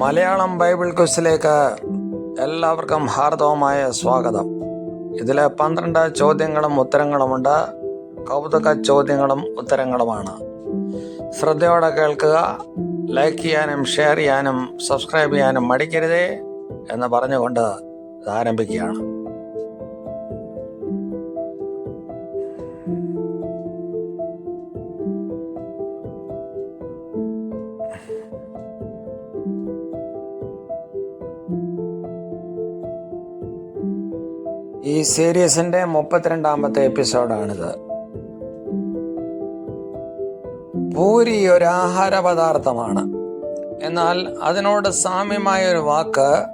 Malayalam Bible ക്വിസിലേക്ക് എല്ലാവർക്കും ഹാർദവമായ സ്വാഗതം. ഇതിലെ പന്ത്രണ്ട് ചോദ്യങ്ങളും ഉത്തരങ്ങളുമുണ്ട്. കൗതുക ചോദ്യങ്ങളും ഉത്തരങ്ങളുമാണ്. ശ്രദ്ധയോടെ കേൾക്കുക ലൈക്ക് ചെയ്യാനും ഷെയർ ചെയ്യാനും സബ്സ്ക്രൈബ് ചെയ്യാനും മടിക്കരുതേ എന്ന് പറഞ്ഞുകൊണ്ട് ഇത് ആരംഭിക്കുകയാണ്. ഈ സീരീസിന്റെ മുപ്പത്തിരണ്ടാമത്തെ എപ്പിസോഡാണിത്. പൂരി ഒരു ആഹാര പദാർത്ഥമാണ് എന്നാൽ അതിനോട് സാമ്യമായ ഒരു വാക്ക്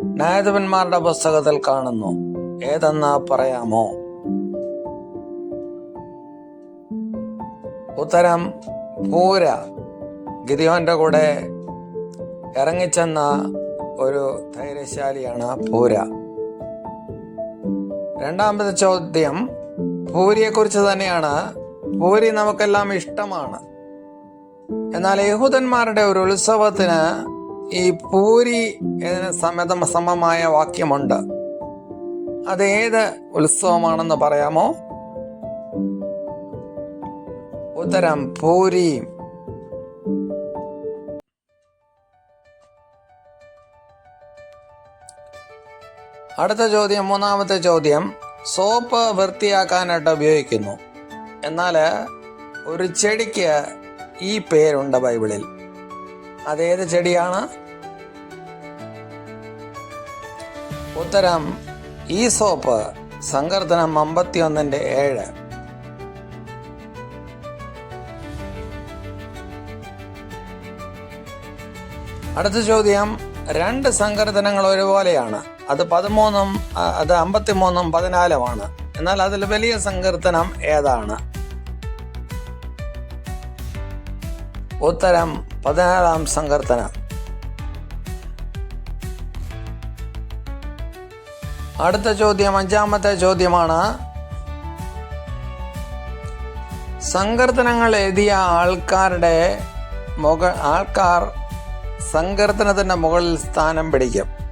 ന്യായാധിപന്മാരുടെ പുസ്തകത്തിൽ കാണുന്നു. ഏതെന്ന് പറയാമോ? ഉത്തരം പൂര. ഗിരിയോന്റെ കൂടെ ഇറങ്ങിച്ചെന്ന ഒരു ധൈര്യശാലിയാണ് പൂര. രണ്ടാമത്തെ ചോദ്യം പൂരിയെക്കുറിച്ച് തന്നെയാണ് പൂരി നമുക്കെല്ലാം ഇഷ്ടമാണ്. എന്നാൽ യഹൂദന്മാരുടെ ഒരു ഉത്സവത്തിന് ഈ പൂരി ഇതിന് സമതസമമായ വാക്യമുണ്ട്. അത് ഏത് ഉത്സവമാണെന്ന് പറയാമോ? ഉത്തരം പൂരി അടുത്ത ചോദ്യം മൂന്നാമത്തെ ചോദ്യം. സോപ്പ് വൃത്തിയാക്കാനായിട്ട് ഉപയോഗിക്കുന്നു. എന്നാൽ ഒരു ചെടിക്ക് ഈ പേരുണ്ട് ബൈബിളിൽ. അതേത് ചെടിയാണ്? ഉത്തരം ഈ സോപ്പ് സങ്കീർത്തനം അമ്പത്തിയൊന്നിന്റെ ഏഴ്. അടുത്ത ചോദ്യം രണ്ട് സങ്കർത്തനങ്ങൾ ഒരുപോലെയാണ്. അത് പതിമൂന്നും അത് അമ്പത്തിമൂന്നും പതിനാലുമാണ്. എന്നാൽ അതിൽ വലിയ സങ്കീർത്തനം ഏതാണ്? ഉത്തരം പതിനാലാം സങ്കീർത്തനം. അടുത്ത ചോദ്യം അഞ്ചാമത്തെ ചോദ്യമാണ്. സങ്കീർത്തനങ്ങൾ എഴുതിയ ആൾക്കാരുടെ മുക ആൾക്കാർ സങ്കീർത്തനത്തിന്റെ മുകളിൽ സ്ഥാനം പിടിക്കും.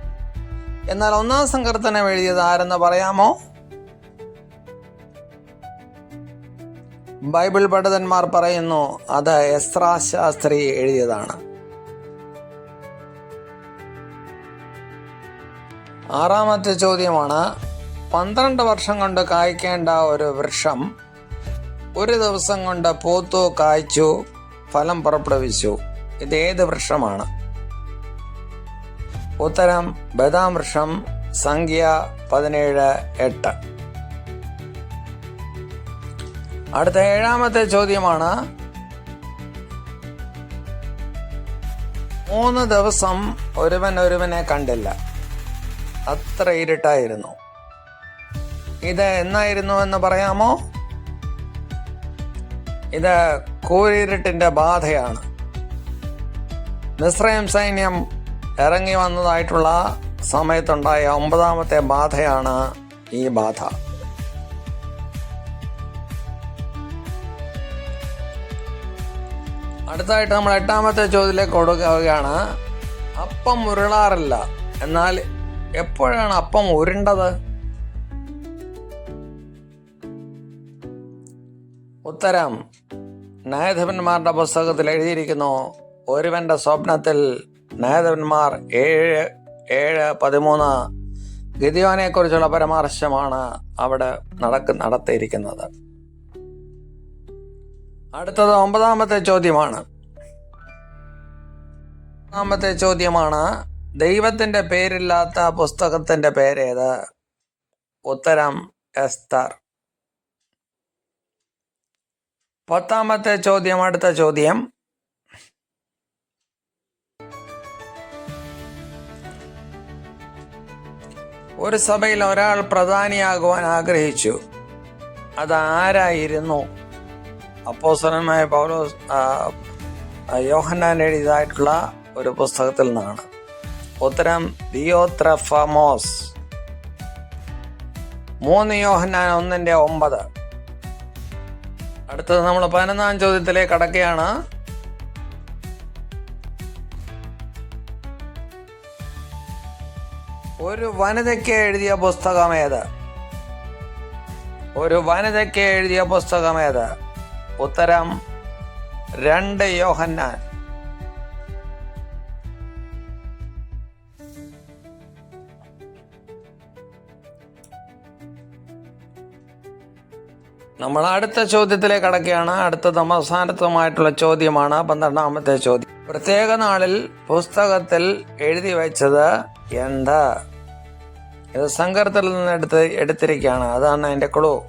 എന്നാൽ ഒന്നാം സങ്കീർത്തനം എഴുതിയത് ആരെന്ന് പറയാമോ? ബൈബിൾ പണ്ഡിതന്മാർ പറയുന്നു അത് എസ്രാ ശാസ്ത്രി എഴുതിയതാണ്. ആറാമത്തെ ചോദ്യമാണ് പന്ത്രണ്ട് വർഷം കൊണ്ട് കായ്ക്കേണ്ട ഒരു വൃക്ഷം ഒരു ദിവസം കൊണ്ട് പൂത്തു കായ്ച്ചു ഫലം പുറപ്പെടുവിച്ചു. ഇത് ഏത് വൃക്ഷമാണ്? ഉത്തരം ബദാം സംഖ്യ പതിനേഴ് എട്ട്. അടുത്ത ഏഴാമത്തെ ചോദ്യമാണ് മൂന്ന് ദിവസം ഒരുവൻ ഒരുവനെ കണ്ടില്ല. അത്ര ഇരുട്ടായിരുന്നു. ഇത് എന്നായിരുന്നു എന്ന് പറയാമോ? ഇത് കൂരിരുട്ടിന്റെ ബാധയാണ്. മിശ്രയം സൈന്യം ഇറങ്ങി വന്നതായിട്ടുള്ള സമയത്തുണ്ടായ ഒമ്പതാമത്തെ ബാധയാണ് ഈ ബാധ. അടുത്തായിട്ട് നമ്മൾ എട്ടാമത്തെ ചോദ്യത്തിലേക്ക് കൊടുക്കുകയാണ്. അപ്പം ഉരുളാറില്ല. എന്നാൽ എപ്പോഴാണ് അപ്പം ഉരുണ്ടത്? ഉത്തരം നയധപന്മാരുടെ പുസ്തകത്തിൽ എഴുതിയിരിക്കുന്നു ഒരുവന്റെ സ്വപ്നത്തിൽ ന്യായാധിപന്മാർ ഏഴ് ഏഴ് പതിമൂന്ന് ഗതിയോനെ കുറിച്ചുള്ള പരാമർശമാണ് അവിടെ നടക്ക നടത്തിയിരിക്കുന്നത്. അടുത്തത് ഒമ്പതാമത്തെ ചോദ്യമാണ്. ഒന്നാമത്തെ ചോദ്യമാണ് ദൈവത്തിന്റെ പേരില്ലാത്ത പുസ്തകത്തിന്റെ പേരേത്? ഉത്തരം എസ്തർ. പത്താമത്തെ ചോദ്യം അടുത്ത ചോദ്യം. ഒരു സഭയിൽ ഒരാൾ പ്രധാനിയാകുവാൻ ആഗ്രഹിച്ചു. അതാരായിരുന്നു അപ്പോസനമായ പൗലോസ് യോഹന്നാൻ എഴുതിയതായിട്ടുള്ള ഒരു പുസ്തകത്തിൽ നിന്നാണ്. ഉത്തരം ദിയോത്രഫമോസ് മൂന്ന് യോഹന്നാൻ ഒന്നിന്റെ ഒമ്പത്. അടുത്തത് നമ്മൾ പതിനൊന്നാം ചോദ്യത്തിലേക്ക് കടക്കുകയാണ്. ഒരു വനിതയ്ക്ക് എഴുതിയ പുസ്തകമേത് ഒരു വനിതയ്ക്ക് എഴുതിയ പുസ്തകമേത് ഉത്തരം രണ്ട് യോഹന്നാൻ. നമ്മൾ അടുത്ത ചോദ്യത്തിലേക്ക് കടക്കുകയാണ്. അടുത്ത അവസാനത്തുമായിട്ടുള്ള ചോദ്യമാണ്. പന്ത്രണ്ടാമത്തെ ചോദ്യം. പ്രത്യേക നാളിൽ പുസ്തകത്തിൽ എഴുതി വെച്ചത് എന്ത്? ഇത് സങ്കരത്തിൽ നിന്ന് എടുത്ത് എടുത്തിരിക്കുകയാണ്. അതാണ് അതിന്റെ ക്ലൂ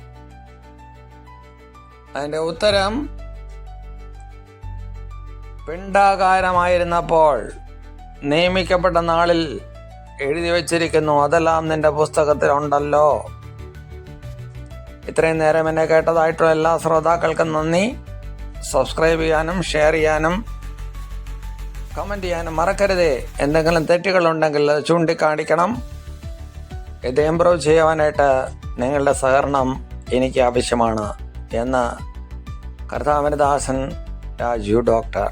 അതിന്റെ ഉത്തരം പിണ്ടാകാരമായിരുന്നപ്പോൾ നിയമിക്കപ്പെട്ട നാളിൽ എഴുതി വച്ചിരിക്കുന്നു. അതെല്ലാം നിന്റെ പുസ്തകത്തിലുണ്ടല്ലോ ഇത്രയും നേരം എന്നെ കേട്ടതായിട്ടുള്ള എല്ലാ ശ്രോതാക്കൾക്കും നന്ദി. സബ്സ്ക്രൈബ് ചെയ്യാനും ഷെയർ ചെയ്യാനും കമന്റ് ചെയ്യാനും മറക്കരുതേ. എന്തെങ്കിലും തെറ്റുകളുണ്ടെങ്കിൽ ചൂണ്ടിക്കാണിക്കണം. ഇത് ഇമ്പ്രൂവ് ചെയ്യുവാനായിട്ട് നിങ്ങളുടെ സഹകരണം എനിക്ക് ആവശ്യമാണ് എന്ന് കർത്താവനദാസൻ രാജു ഡോക്ടർ.